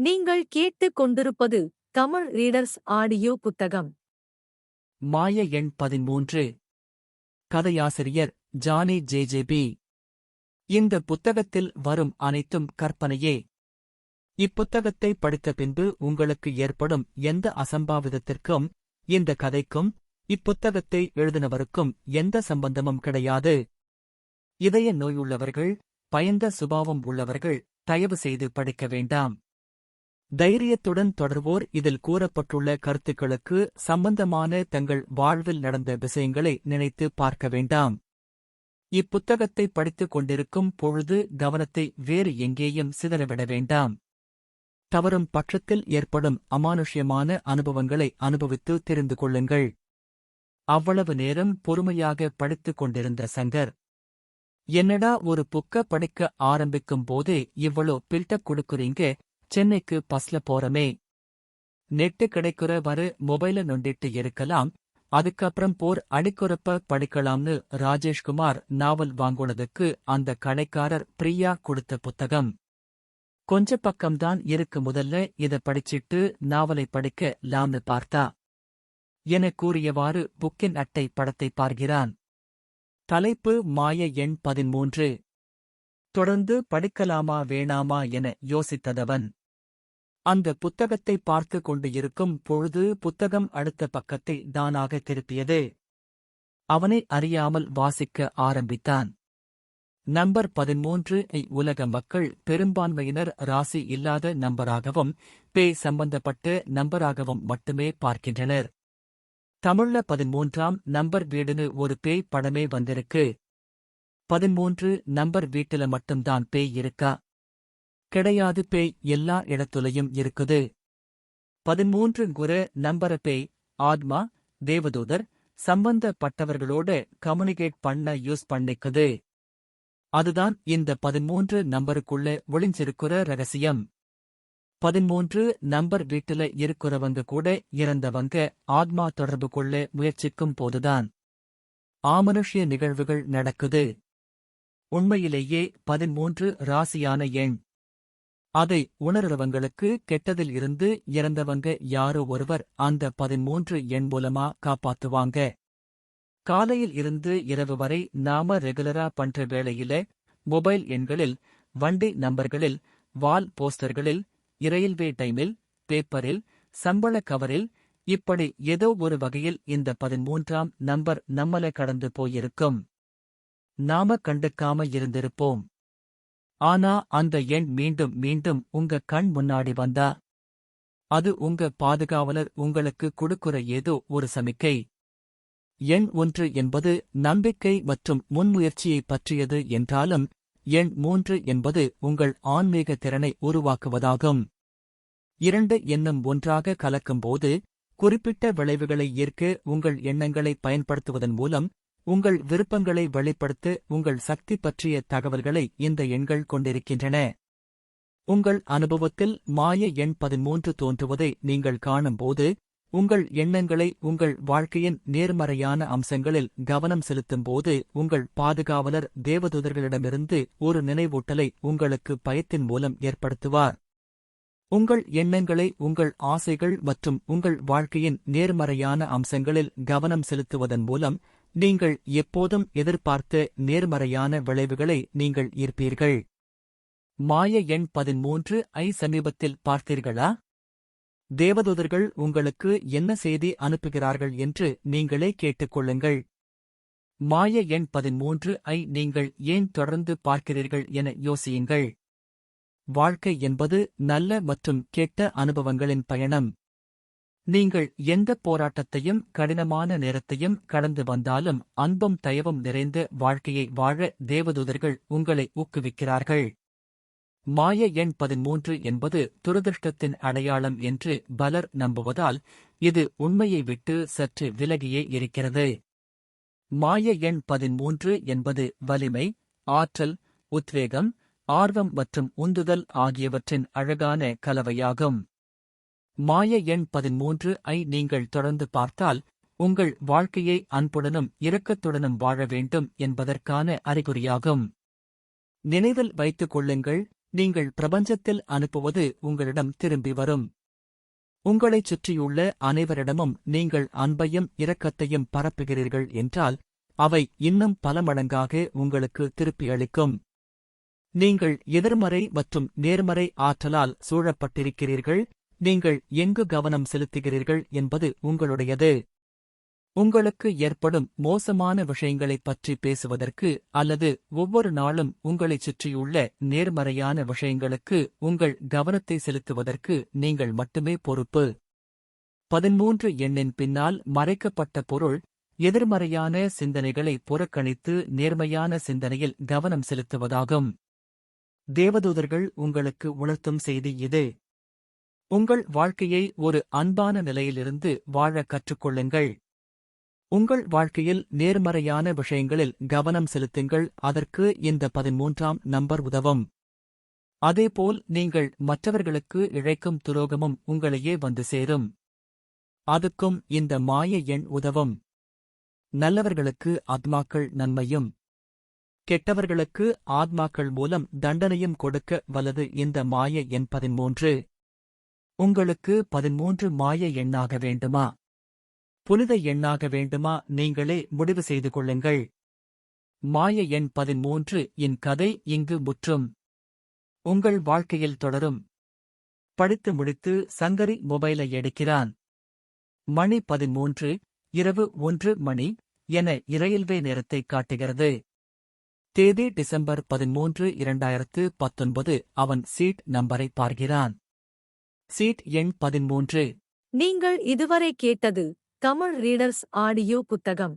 நீங்கள் கேட்டுக் கொண்டிருப்பது தமிழ் ரீடர்ஸ் ஆடியோ புத்தகம். மாய எண் பதிமூன்று. கதையாசிரியர் ஜானி ஜேஜேபி. இந்த புத்தகத்தில் வரும் அனைத்தும் கற்பனையே. இப்புத்தகத்தை படித்த பின்பு உங்களுக்கு ஏற்படும் எந்த அசம்பாவிதத்திற்கும் இந்த கதைக்கும் இப்புத்தகத்தை எழுதினவருக்கும் எந்த சம்பந்தமும் கிடையாது. இதய நோயுள்ளவர்கள் பயந்த சுபாவம் உள்ளவர்கள் தயவு செய்து படிக்க வேண்டாம். தைரியத்துடன் தொடர்வோர் இதில் கூறப்பட்டுள்ள கருத்துக்களுக்கு சம்பந்தமான தங்கள் வாழ்வில் நடந்த விஷயங்களை நினைத்து பார்க்க வேண்டாம். இப்புத்தகத்தை படித்துக் கொண்டிருக்கும் பொழுது கவனத்தை வேறு எங்கேயும் சிதறவிட வேண்டாம். தவறும் பட்சத்தில் ஏற்படும் அமானுஷ்யமான அனுபவங்களை அனுபவித்து தெரிந்து கொள்ளுங்கள். அவ்வளவு நேரம் பொறுமையாக படித்துக் கொண்டிருந்த சங்கர் என்னடா ஒரு புக்க படிக்க ஆரம்பிக்கும் போதே இவ்வளோ பில்டப் கொடுக்குறீங்க? சென்னைக்கு பஸ்ல போறமே. நெட்டு கிடைக்கிற வரு மொபைல நொண்டிட்டு இருக்கலாம். அதுக்கப்புறம் போர் அடிக்குறப்ப படிக்கலாம்னு ராஜேஷ்குமார் நாவல் வாங்குனதுக்கு அந்த கடைக்காரர் பிரியா கொடுத்த புத்தகம். கொஞ்ச பக்கம்தான் இருக்கு முதல்ல இத படிச்சிட்டு நாவலை படிக்க லாம்னு பார்த்தா. என கூறியவாறு புக்கின் அட்டை படத்தை பார்க்கிறான். தலைப்பு மாய எண் பதிமூன்று. தொடர்ந்து படிக்கலாமா வேணாமா என யோசித்ததவன். அந்த புத்தகத்தை பார்த்து கொண்டு இருக்கும் பொழுது புத்தகம் அடுத்த பக்கத்தை தானாக திருப்பியது. அவனை அறியாமல் வாசிக்க ஆரம்பித்தான். நம்பர் பதிமூன்று ஐ உலக மக்கள் பெரும்பான்மையினர் ராசி இல்லாத நம்பராகவும் பேய் சம்பந்தப்பட்ட நம்பராகவும் மட்டுமே பார்க்கின்றனர். தமிழ்ல பதிமூன்றாம் நம்பர் வீடுன்னு ஒரு பேய் படமே வந்திருக்கு. பதிமூன்று நம்பர் வீட்டுல மட்டும்தான் பேய் இருக்கா? கிடையாது பேய் எல்லா இடத்துலயும் இருக்குது. பதிமூன்று குர நம்பர பேய் ஆத்மா தேவதூதர் சம்பந்தப்பட்டவர்களோடு கம்யூனிகேட் பண்ண யூஸ் பண்ணிக்குது. அதுதான் இந்த பதிமூன்று நம்பருக்குள்ள ஒளிஞ்சிருக்கிற ரகசியம். பதிமூன்று நம்பர் வீட்டுல இருக்கிறவங்க கூட இறந்தவங்க ஆத்மா தொடர்பு கொள்ள முயற்சிக்கும் போதுதான் ஆமனுஷ்ய நிகழ்வுகள் நடக்குது. உண்மையிலேயே பதிமூன்று ராசியான எண். அதை உணர்றவங்களுக்கு கெட்டதில் இருந்து இறந்தவங்க யாரோ ஒருவர் அந்த பதிமூன்று எண் மூலமா காப்பாத்துவாங்க. காலையில் இருந்து இரவு வரை நாம ரெகுலரா பண்ற வேளையில மொபைல் எண்களில் வண்டி நம்பர்களில் வால் போஸ்டர்களில் இரயில்வே டைமில் பேப்பரில் சம்பள கவரில் இப்படி ஏதோ ஒரு வகையில் இந்த பதிமூன்றாம் நம்பர் நம்மள கடந்து போயிருக்கும். நாம கண்டுக்காம இருந்திருப்போம். ஆனா அந்த எண் மீண்டும் மீண்டும் உங்க கண் முன்னாடி வந்தா அது உங்க பாதுகாவலர் உங்களுக்கு கொடுக்கிற ஏதோ ஒரு சமிக்கை. எண் ஒன்று என்பது நம்பிக்கை மற்றும் முன்முயற்சியை பற்றியது என்றாலும் எண் மூன்று என்பது உங்கள் ஆன்மீக திறனை உருவாக்குவதாகும். இரண்டு எண்ணம் ஒன்றாக கலக்கும்போது குறிப்பிட்ட விளைவுகளை ஏற்க உங்கள் எண்ணங்களை பயன்படுத்துவதன் மூலம் உங்கள் விருப்பங்களை வெளிப்படுத்த உங்கள் சக்தி பற்றிய தகவல்களை இந்த எண்கள் கொண்டிருக்கின்றன. உங்கள் அனுபவத்தில் மாய எண் பதிமூன்று தோன்றுவதை நீங்கள் காணும்போது உங்கள் எண்ணங்களை உங்கள் வாழ்க்கையின் நேர்மறையான அம்சங்களில் கவனம் செலுத்தும்போது உங்கள் பாதுகாவலர் தேவதூதர்களிடமிருந்து ஒரு நினைவூட்டலை உங்களுக்கு பயத்தின் மூலம் ஏற்படுத்துவார். உங்கள் எண்ணங்களை உங்கள் ஆசைகள் மற்றும் உங்கள் வாழ்க்கையின் நேர்மறையான அம்சங்களில் கவனம் செலுத்துவதன் மூலம் நீங்கள் எப்போதும் எதிர்பார்த்த நேர்மறையான விளைவுகளை நீங்கள் ஈர்ப்பீர்கள். மாய எண் பதிமூன்று ஐ சமீபத்தில் பார்த்தீர்களா? தேவதூதர்கள் உங்களுக்கு என்ன செய்தி அனுப்புகிறார்கள் என்று நீங்களே கேட்டுக்கொள்ளுங்கள் மாய எண் பதிமூன்று ஐ நீங்கள் ஏன் தொடர்ந்து பார்க்கிறீர்கள் என யோசியுங்கள். வாழ்க்கை என்பது நல்ல மற்றும் கெட்ட அனுபவங்களின் பயணம். நீங்கள் எந்த போராட்டத்தையும் கடினமான நேரத்தையும் கடந்து வந்தாலும் அன்பும் தயவும் நிறைந்த வாழ்க்கையை வாழ தேவதூதர்கள் உங்களை ஊக்குவிக்கிறார்கள். மாய எண் பதிமூன்று என்பது துரதிருஷ்டத்தின் அடையாளம் என்று பலர் நம்புவதால் இது உண்மையை விட்டு சற்று விலகியே இருக்கிறது. மாய எண் பதிமூன்று என்பது வலிமை ஆற்றல் உத்வேகம் ஆர்வம் மற்றும் உந்துதல் ஆகியவற்றின் அழகான கலவையாகும். மாய எண் பதிமூன்று ஐ நீங்கள் தொடர்ந்து பார்த்தால் உங்கள் வாழ்க்கையை அன்புடனும் இரக்கத்துடனும் வாழ வேண்டும் என்பதற்கான அறிகுறியாகும். நினைவில் வைத்துக் கொள்ளுங்கள் நீங்கள் பிரபஞ்சத்தில் அனுப்புவது உங்களிடம் திரும்பி வரும். உங்களைச் சுற்றியுள்ள அனைவரிடமும் நீங்கள் அன்பையும் இரக்கத்தையும் பரப்புகிறீர்கள் என்றால் அவை இன்னும் பல மடங்காக உங்களுக்கு திருப்பி அளிக்கும். நீங்கள் எதிர்மறை மற்றும் நேர்மறை ஆற்றலால் சூழப்பட்டிருக்கிறீர்கள் நீங்கள் எங்கு கவனம் செலுத்துகிறீர்கள் என்பது உங்களுடையது. உங்களுக்கு ஏற்படும் மோசமான விஷயங்களைப் பற்றி பேசுவதற்கு அல்லது ஒவ்வொரு நாளும் உங்களைச் சுற்றியுள்ள நேர்மறையான விஷயங்களுக்கு உங்கள் கவனத்தை செலுத்துவதற்கு நீங்கள் மட்டுமே பொறுப்பு. பதிமூன்று எண்ணின் பின்னால் மறைக்கப்பட்ட பொருள் எதிர்மறையான சிந்தனைகளை புறக்கணித்து நேர்மையான சிந்தனையில் கவனம் செலுத்துவதாகும். தேவதூதர்கள் உங்களுக்கு உணர்த்தும் செய்தி இது. உங்கள் வாழ்க்கையை ஒரு அன்பான நிலையிலிருந்து வாழ கற்றுக்கொள்ளுங்கள். உங்கள் வாழ்க்கையில் நேர்மறையான விஷயங்களில் கவனம் செலுத்துங்கள். அதற்கு இந்த பதிமூன்றாம் நம்பர் உதவும். அதேபோல் நீங்கள் மற்றவர்களுக்கு இழைக்கும் துரோகமும் உங்களையே வந்து சேரும். அதுக்கும் இந்த மாய எண் உதவும். நல்லவர்களுக்கு ஆத்மாக்கள் நன்மையும். கெட்டவர்களுக்கு ஆத்மாக்கள் மூலம் தண்டனையும் கொடுக்க வல்லது இந்த மாய எண் பதிமூன்று. உங்களுக்கு பதிமூன்று மாய எண்ணாக வேண்டுமா? புனித எண்ணாக வேண்டுமா? நீங்களே முடிவு செய்து கொள்ளுங்கள். மாய எண் பதிமூன்று இன் கதை இங்கு முற்றும். உங்கள் வாழ்க்கையில் தொடரும். படித்து முடித்து சங்கரி மொபைலை எடுக்கிறான். மணி பதிமூன்று இரவு ஒன்று மணி என இரயில்வே நேரத்தை காட்டுகிறது. தேதி டிசம்பர் பதிமூன்று இரண்டாயிரத்து பத்தொன்பது. அவன் சீட் நம்பரை பார்க்கிறான். சீட் எண் பதிமூன்று நீங்கள் இதுவரை கேட்டது தமிழ் ரீடர்ஸ் ஆடியோ புத்தகம்.